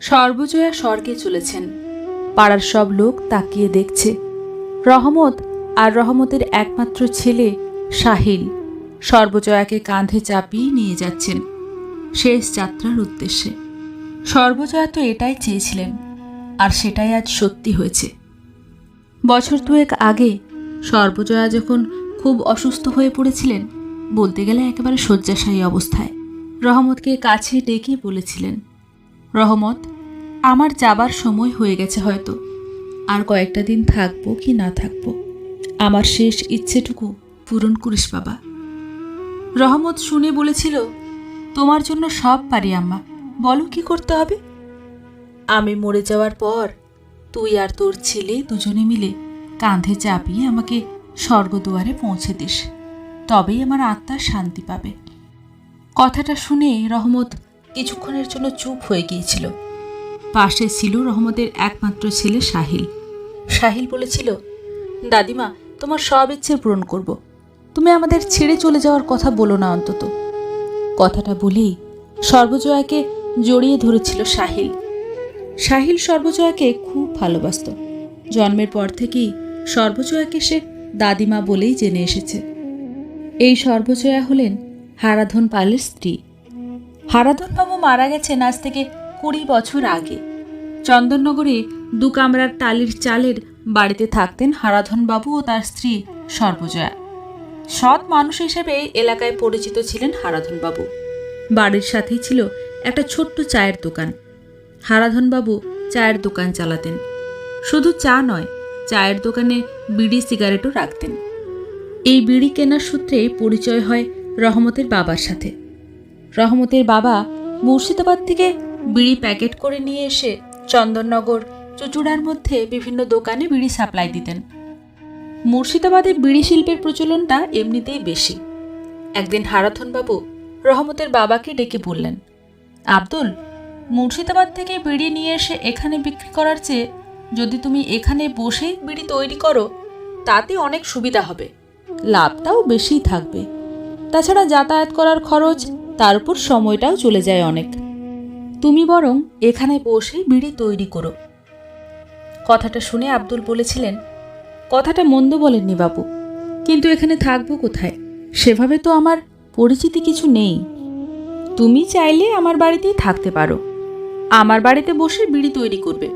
সর্বজয়া স্বর্গে চলেছেন। পাড়ার সব লোক তাকিয়ে দেখছে। রহমত আর রহমতের একমাত্র ছেলে সাহিল সর্বজয়াকে কাঁধে চাপিয়ে নিয়ে যাচ্ছেন শেষ যাত্রার উদ্দেশ্যে। সর্বজয়া তো এটাই চেয়েছিলেন, আর সেটাই আজ সত্যি হয়েছে। বছর দুয়েক আগে সর্বজয়া যখন খুব অসুস্থ হয়ে পড়েছিলেন, বলতে গেলে একেবারে শয্যাশায়ী অবস্থায়, রহমতকে কাছে ডেকে বলেছিলেন রহমত, আমার যাবার সময় হয়ে গেছে হয়তো। আর কয়েকটা দিন থাকব কি না থাকব? আমার শেষ ইচ্ছেটুকু পূরণ করিস বাবা। রহমত শুনে বলেছিল, তোমার জন্য সব পারি আম্মা। বলো কি করতে হবে? আমি মরে যাওয়ার পর তুই আর তোর ছেলে দুজনে মিলে কাঁধে চাপিয়ে আমাকে স্বর্গদুয়ারে পৌঁছে দিস। তবেই আমার আত্মার শান্তি পাবে। কথাটা শুনে রহমত কিছুক্ষণের জন্য চুপ হয়ে গিয়েছিল। পাশে ছিল রহমতের একমাত্র ছেলে সাহিল সাহিল বলেছিল দাদিমা তোমার সব ইচ্ছে পূরণ করব। তুমি আমাদের ছেড়ে চলে যাওয়ার কথা বলো না অন্তত। কথাটা বলেই সর্বজয়াকে জড়িয়ে ধরেছিল সাহিল সাহিল সর্বজয়াকে খুব ভালোবাসত। জন্মের পর থেকেই সর্বজয়াকে সে দাদিমা বলেই জেনে এসেছে। এই সর্বজয়া হলেন হারাধন পালের স্ত্রী। হারাধন বাবু মারা গেছেন আজ থেকে কুড়ি বছর আগে। চন্দননগরে দু কামরার টালির চালের বাড়িতে থাকতেন হারাধনবাবু ও তার স্ত্রী সর্বজয়া। সৎ মানুষ হিসেবে এলাকায় পরিচিত ছিলেন হারাধন বাবু বাড়ির সাথেই ছিল একটা ছোট্ট চায়ের দোকান। হারাধনবাবু চায়ের দোকান চালাতেন। শুধু চা নয়, চায়ের দোকানে বিড়ি, সিগারেটও রাখতেন। এই বিড়ি কেনার সূত্রে পরিচয় হয় রহমতের বাবার সাথে। রহমতের বাবা মুর্শিদাবাদ থেকে বিড়ি প্যাকেট করে নিয়ে এসে চন্দননগর, চুচুড়ার মধ্যে বিভিন্ন দোকানে বিড়ি সাপ্লাই দিতেন। মুর্শিদাবাদে বিড়ি শিল্পের প্রচলনটা এমনিতেই বেশি। একদিন হারাথনবাবু রহমতের বাবাকে ডেকে বললেন, আব্দুল, মুর্শিদাবাদ থেকে বিড়ি নিয়ে এসে এখানে বিক্রি করার চেয়ে যদি তুমি এখানে বসে বিড়ি তৈরি করো, তাতে অনেক সুবিধা হবে। লাভটাও বেশিই থাকবে। তাছাড়া যাতায়াত করার খরচ তার উপর সময়টাও চলে যায় অনেক। তুমি বরং এখানে বসেই বিড়ি তৈরি করো। কথাটা শুনে আব্দুল বলেছিলেন, কথাটা মন্দ বলেননি বাবু কিন্তু এখানে থাকব কোথায়? সেভাবে তো আমার পরিচিতি কিছু নেই। তুমি চাইলে আমার বাড়িতেই থাকতে পারো। আমার বাড়িতে বসে বিড়ি তৈরি করবে।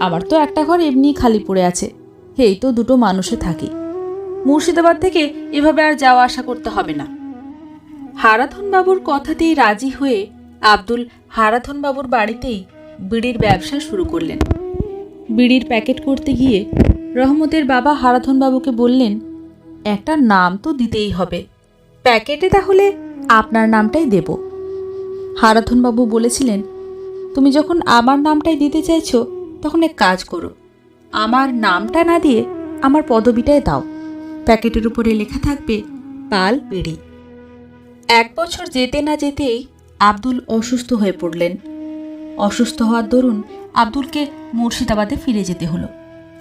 আমার তো একটা ঘর এমনি খালি পড়ে আছে। এই তো দুটো মানুষে থাকি। মুর্শিদাবাদ থেকে এভাবে আর যাওয়া আসা করতে হবে না। হারাধন বাবুর কথাতেই রাজি হয়ে আব্দুল হারাধন বাবুর বাড়িতেই বিড়ির ব্যবসা শুরু করলেন। বিড়ির প্যাকেট করতে গিয়ে রহমতের বাবা হারাধন বাবুকে বললেন, একটা নাম তো দিতেই হবে। প্যাকেটে তাহলে আপনার নামটাই দেব। হারাধন বাবু বলেছিলেন, তুমি যখন আমার নামটাই দিতে চাইছো, তখন এক কাজ করো। আমার নামটা না দিয়ে আমার পদবিটাই দাও। প্যাকেটের উপরে লেখা থাকবে, পাল বিড়ি। এক বছর যেতে না যেতেই আব্দুল অসুস্থ হয়ে পড়লেন। অসুস্থ হওয়ার দরুন আব্দুলকে মুর্শিদাবাদে ফিরে যেতে হলো।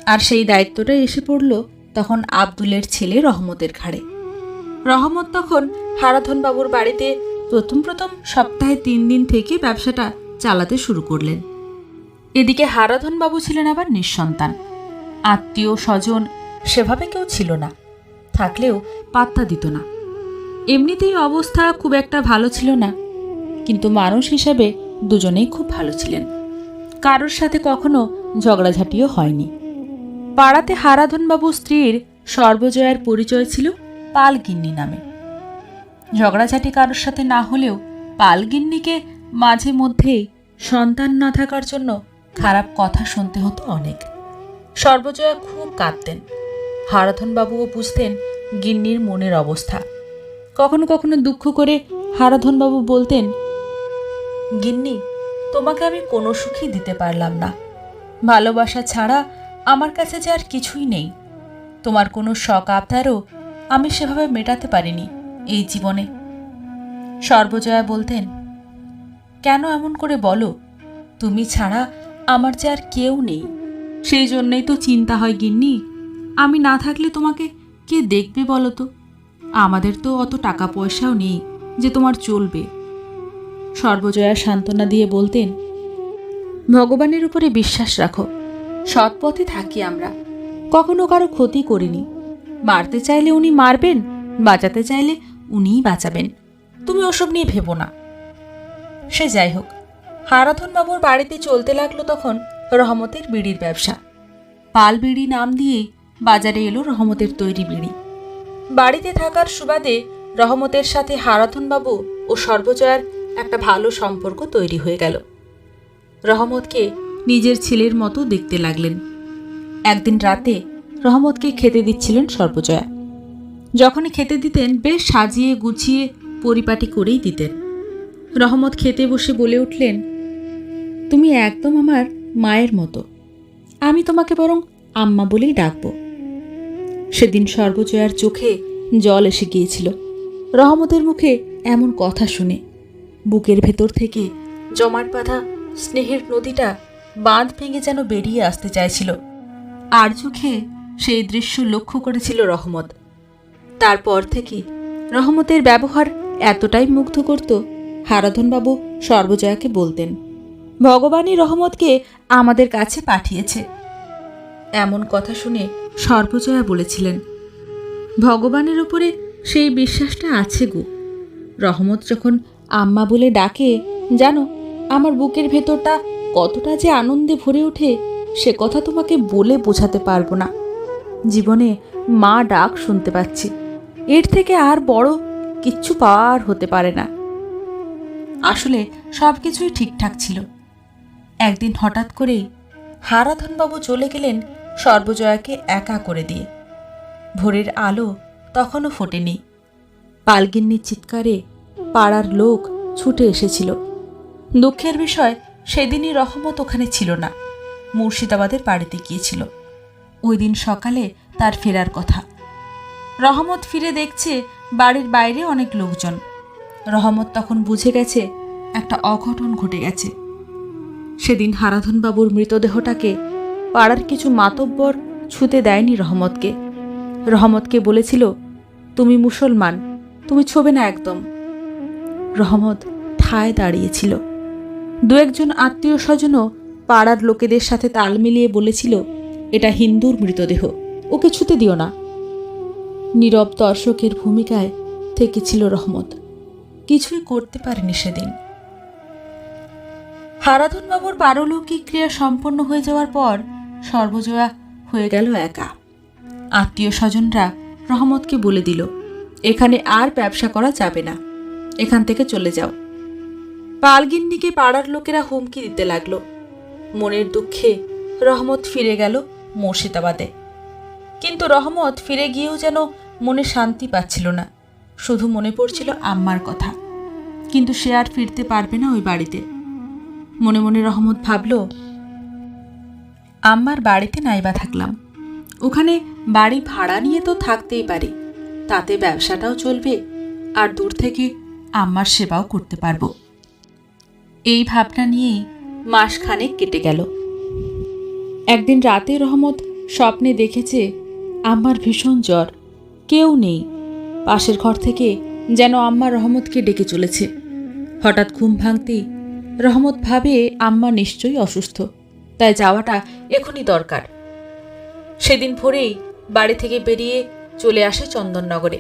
আর সেই দায়িত্বটা এসে পড়ল তখন আব্দুলের ছেলে রহমতের ঘাড়ে। রহমত তখন হারাধন বাবুর বাড়িতে প্রথম প্রথম সপ্তাহে তিন দিন থেকে ব্যবসাটা চালাতে শুরু করলেন। এদিকে হারাধন বাবু ছিলেন আবার নিঃসন্তান। আত্মীয় স্বজন সেভাবে কেউ ছিল না। থাকলেও পাত্তা দিত না। এমনিতেই অবস্থা খুব একটা ভালো ছিল না। কিন্তু মানুষ হিসেবে দুজনেই খুব ভালো ছিলেন। কারোর সাথে কখনো ঝগড়াঝাটিও হয়নি। পাড়াতে হারাধনবাবু স্ত্রীর সর্বজয়ার পরিচয় ছিল পালগিন্নি নামে। ঝগড়াঝাটি কারোর সাথে না হলেও পালগিন্নিকে মাঝে মধ্যেই সন্তান না থাকার জন্য খারাপ কথা শুনতে হতো অনেক। সর্বজয়া খুব কাঁদতেন। হারাধনবাবুও বুঝতেন গিন্নির মনের অবস্থা। কখনো কখনো দুঃখ করে হারাধনবাবু বলতেন, গিন্নি, তোমাকে আমি কোনো সুখই দিতে পারলাম না। ভালোবাসা ছাড়া আমার কাছে যে আর কিছুই নেই। তোমার কোনো শখ আবদারও আমি সেভাবে মেটাতে পারিনি এই জীবনে। সর্বজয়া বলতেন, কেন এমন করে বলো? তুমি ছাড়া আমার যে আর কেউ নেই। সেই জন্যই তো চিন্তা হয় গিন্নি। আমি না থাকলে তোমাকে কে দেখবে বলো তো? আমাদের তো অত টাকা পয়সাও নেই যে তোমার চলবে। সর্বজয়া সান্ত্বনা দিয়ে বলতেন, ভগবানের উপরে বিশ্বাস রাখো, সৎ পথে থাকি আমরা। কখনো কারও ক্ষতি করিনি। মারতে চাইলে উনি মারবেন, বাঁচাতে চাইলে উনিই বাঁচাবেন। তুমি ওসব নিয়ে ভেবো না। সে যাই হোক, হারাধন বাবুর বাড়িতে চলতে লাগল তখন রহমতের বিড়ির ব্যবসা। পাল বিড়ি নাম দিয়েই বাজারে এলো রহমতের তৈরি বিড়ি। বাড়িতে থাকার সুবাদে রহমতের সাথে হারাধন বাবু ও সর্বজয়ার একটা ভালো সম্পর্ক তৈরি হয়ে গেল। রহমতকে নিজের ছেলের মতো দেখতে লাগলেন। একদিন রাতে রহমতকে খেতে দিচ্ছিলেন সর্বজয়া। যখনই খেতে দিতেন, বেশ সাজিয়ে গুছিয়ে পরিপাটি করেই দিতেন। রহমত খেতে বসে বলে উঠলেন, তুমি একদম আমার মায়ের মতো। আমি তোমাকে বরং আম্মা বলেই ডাকবো। সেদিন সর্বজয়ার চোখে জল এসে গিয়েছিল। রহমতের মুখে এমন কথা শুনে, বুকের ভেতর থেকে জমাট বাঁধা স্নেহের নদীটা বাঁধ ভেঙে যেন বেরিয়ে আসতে চাইছিল। আর চোখে সেই দৃশ্য লক্ষ্য করেছিল রহমত। তারপর থেকে রহমতের ব্যবহার এতটাই মুগ্ধ করত হারাধনবাবু সর্বজয়াকে বলতেন, ভগবানই রহমতকে আমাদের কাছে পাঠিয়েছে। এমন কথা শুনে সর্বজয়া বলেছিলেন, ভগবানের উপরে সেই বিশ্বাসটা আছে গো। রহমত যখন আম্মা বলে ডাকে, জানো, আমার বুকের ভেতরটা কতটা যে আনন্দে ভরে ওঠে, সে কথা তোমাকে বলে বোঝাতে পারব না। জীবনে মা ডাক শুনতে পাচ্ছি, এর থেকে আর বড় কিচ্ছু পাওয়ার হতে পারে না। আসলে সব কিছুই ঠিকঠাক ছিল। একদিন হঠাৎ করেই হারাধনবাবু চলে গেলেন সর্বজয়াকে একা করে দিয়ে। ভোরের আলো তখনও ফোটেনি। পালগিন্নির চিৎকারে পাড়ার লোক ছুটে এসেছিল। দুঃখের বিষয়, সেদিনই রহমত ওখানে ছিল না। মুর্শিদাবাদের বাড়িতে গিয়েছিল। ওই দিন সকালে তার ফেরার কথা। রহমত ফিরে দেখছে বাড়ির বাইরে অনেক লোকজন। রহমত তখন বুঝে গেছে একটা অঘটন ঘটে গেছে। সেদিন হারাধনবাবুর মৃতদেহটাকে পাড়ার কিছু মাতব্বর ছুতে দেয়নি রহমতকে। রহমতকে বলেছিল, তুমি মুসলমান, তুমি ছবে না একদম। রহমত ঠায় দাঁড়িয়েছিল। দু একজন আত্মীয় স্বজনও পাড়ার লোকেদের সাথে তাল মিলিয়ে বলেছিল, এটা হিন্দুর মৃতদেহ, ওকে ছুতে দিও না। নীরব দর্শকের ভূমিকায় থেকেছিল রহমত। কিছুই করতে পারেনি সেদিন। হারাধনবাবুর পারলৌকিক ক্রিয়া সম্পন্ন হয়ে যাওয়ার পর সর্বজয়া হয়ে গেল একা। আত্মীয় স্বজনরা রহমতকে বলে দিল, এখানে আর ব্যবসা করা যাবে না। এখান থেকে চলে যাও। পালগিন্নিকে পাড়ার লোকেরা হুমকি দিতে লাগল। মনের দুঃখে রহমত ফিরে গেল মুর্শিদাবাদে। কিন্তু রহমত ফিরে গিয়েও যেন মনে শান্তি পাচ্ছিল না। শুধু মনে পড়ছিল আম্মার কথা। কিন্তু সে আর ফিরতে পারবে না ওই বাড়িতে। মনে মনে রহমত ভাবল আম্মার বাড়িতে নাইবা থাকলাম। ওখানে বাড়ি ভাড়া নিয়ে তো থাকতেই পারি, তাতে ব্যবসাটাও চলবে আর দূর থেকে আম্মার সেবাও করতে পারব। এই ভাবনা নিয়েই মাসখানেক কেটে গেল। একদিন রাতে রহমত স্বপ্নে দেখেছে আম্মার ভীষণ জ্বর, কেউ নেই। পাশের ঘর থেকে যেন আম্মা রহমতকে ডেকে চলেছে। হঠাৎ ঘুম ভাঙতেই রহমত ভাবে আম্মা নিশ্চয়ই অসুস্থ। তাই যাওয়াটা এখনই দরকার। সেদিন ভোরেই বাড়ি থেকে বেরিয়ে চলে আসে চন্দননগরে।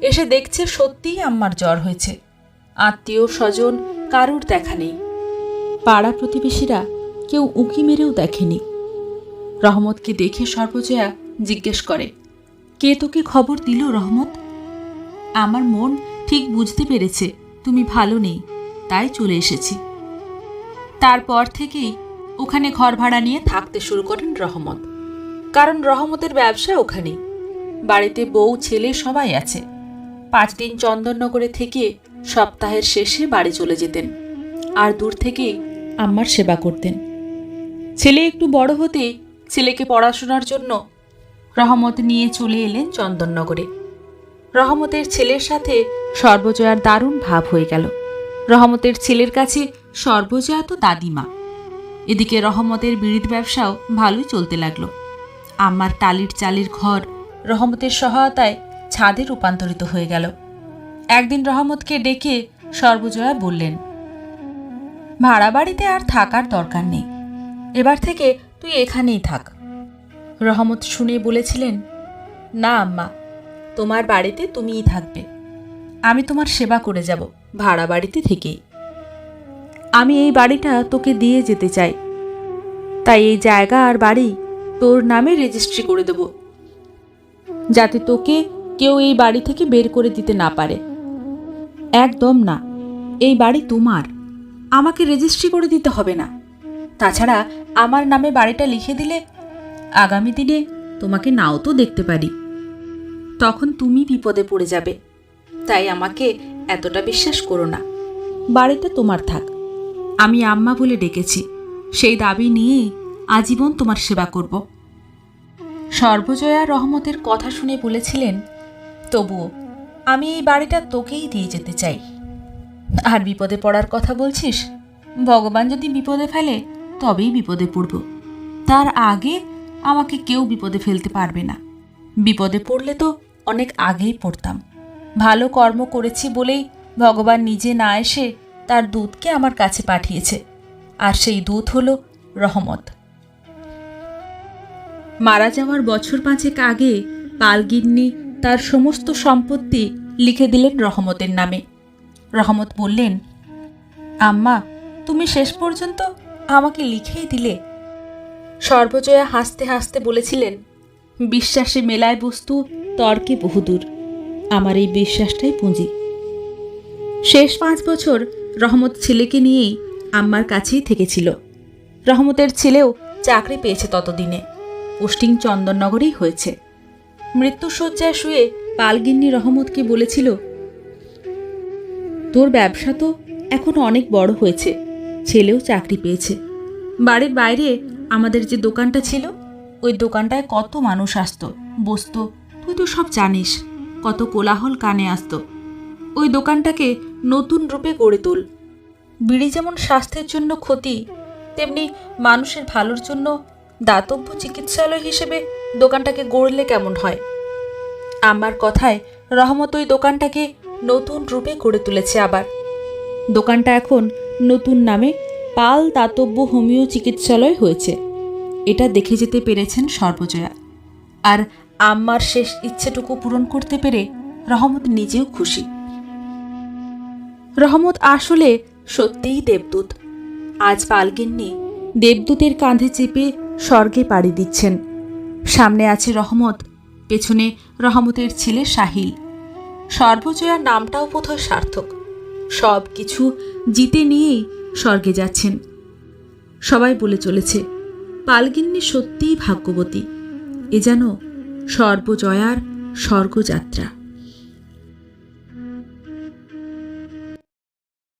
এসে দেখছে সত্যিই আম্মার জ্বর হয়েছে। আত্মীয় স্বজন কারুর দেখা নেই। পাড়া প্রতিবেশীরা কেউ উঁকি মেরেও দেখেনি। রহমতকে দেখে সর্বজয়া জিজ্ঞেস করে, কে তোকে খবর দিল রহমত? আমার মন ঠিক বুঝতে পেরেছে, তুমি ভালো নেই, তাই চলে এসেছি। তারপর থেকেই ওখানে ঘর ভাড়া নিয়ে থাকতে শুরু করেন রহমত। কারণ রহমতের ব্যবসা ওখানে বাড়িতে বউ, ছেলে সবাই আছে। পাঁচ দিন চন্দননগরে থেকে সপ্তাহের শেষে বাড়ি চলে যেতেন। আর দূর থেকেই আম্মার সেবা করতেন। ছেলে একটু বড় হতে ছেলেকে পড়াশোনার জন্য রহমত নিয়ে চলে এলেন চন্দননগরে। রহমতের ছেলের সাথে সর্বজয়ার দারুণ ভাব হয়ে গেল। রহমতের ছেলের কাছে সর্বজয়া তো দাদিমা। এদিকে রহমতের বিড়ির ব্যবসাও ভালোই চলতে লাগল। আম্মার টালির চালির ঘর রহমতের সহায়তায় ছাদে রূপান্তরিত হয়ে গেল। একদিন রহমতকে ডেকে সর্বজয়া বললেন, ভাড়া বাড়িতে আর থাকার দরকার নেই। এবার থেকে তুই এখানেই থাক। রহমত শুনে বলেছিলেন, না আম্মা, তোমার বাড়িতে তুমিই থাকবে। আমি তোমার সেবা করে যাব, ভাড়া বাড়িতে থেকেই। আমি এই বাড়িটা তোকে দিয়ে যেতে চাই। তাই এই জায়গা আর বাড়ি তোর নামে রেজিস্ট্রি করে দেব। যাতে তোকে কেউ এই বাড়ি থেকে বের করে দিতে না পারে। একদম না, এই বাড়ি তোমার। আমাকে রেজিস্ট্রি করে দিতে হবে না। তাছাড়া আমার নামে বাড়িটা লিখে দিলে আগামী দিনে তোমাকে নাও তো দেখতে পারি। তখন তুমি বিপদে পড়ে যাবে। তাই আমাকে এতটা বিশ্বাস করো না। বাড়িটা তোমার থাক। আমি আম্মা বলে ডেকেছি। সেই দাবি নিয়েই আজীবন তোমার সেবা করব। সর্বজয়া রহমতের কথা শুনে বলেছিলেন, তবুও, আমি এই বাড়িটা তোকেই দিয়ে যেতে চাই। আর বিপদে পড়ার কথা বলছিস? ভগবান যদি বিপদে ফেলে, তবেই বিপদে পড়ব। তার আগে আমাকে কেউ বিপদে ফেলতে পারবে না। বিপদে পড়লে তো অনেক আগেই পড়তাম। ভালো কর্ম করেছি বলেই ভগবান নিজে না এসে তার দুধকে আমার কাছে পাঠিয়েছে। আর সেই দুধ হল রহমত। মারা যাওয়ার বছর পাঁচেক আগে পালগিন্নি তার সমস্ত সম্পত্তি লিখে দিলেন রহমতের নামে। রহমত বললেন, আম্মা, তুমি শেষ পর্যন্ত আমাকে লিখেই দিলে। সর্বজয়া হাসতে হাসতে বলেছিলেন, বিশ্বাসে মেলায় বস্তু, তর্কে বহুদূর। আমার এই বিশ্বাসটাই পুঁজি। শেষ পাঁচ বছর রহমত ছেলেকে নিয়েই আম্মার কাছেই থেকেছিল। রহমতের ছেলেও চাকরি পেয়েছে ততদিনে। পোস্টিং চন্দননগরেই হয়েছে। মৃত্যুশয্যায় শুয়ে পালগিন্নি রহমতকে বলেছিল, তোর ব্যবসা তো এখন অনেক বড় হয়েছে, ছেলেও চাকরি পেয়েছে। বাড়ির বাইরে আমাদের যে দোকানটা ছিল, ওই দোকানটায় কত মানুষ আসতো, বসতো, তুই তো সব জানিস, কত কোলাহল কানে আসতো। ওই দোকানটাকে নতুন রূপে গড়ে তোল। বিড়ি যেমন স্বাস্থ্যের জন্য ক্ষতি, তেমনি মানুষের ভালোর জন্য দাতব্য চিকিৎসালয় হিসেবে দোকানটাকে গড়লে কেমন হয়? আমার কথায় রহমত ওই দোকানটাকে নতুন রূপে গড়ে তুলেছে আবার। দোকানটা এখন নতুন নামে পাল দাতব্য হোমিও চিকিৎসালয় হয়েছে। এটা দেখে যেতে পেরেছেন সর্বজয়া। আর আম্মার শেষ ইচ্ছেটুকু পূরণ করতে পেরে রহমত নিজেও খুশি। রহমত আসলে সত্যিই দেবদূত। আজ পালগিন্নি দেবদূতের কাঁধে চেপে স্বর্গে পাড়ি দিচ্ছেন। সামনে আছে রহমত, পেছনে রহমতের ছেলে সাহিল। সর্বজয়ার নামটাও বোধহয় সার্থক। সব কিছু জিতে নিয়েই স্বর্গে যাচ্ছেন। সবাই বলে চলেছে, পালগিন্নি সত্যিই ভাগ্যবতী। এ যেন সর্বজয়ার স্বর্গযাত্রা।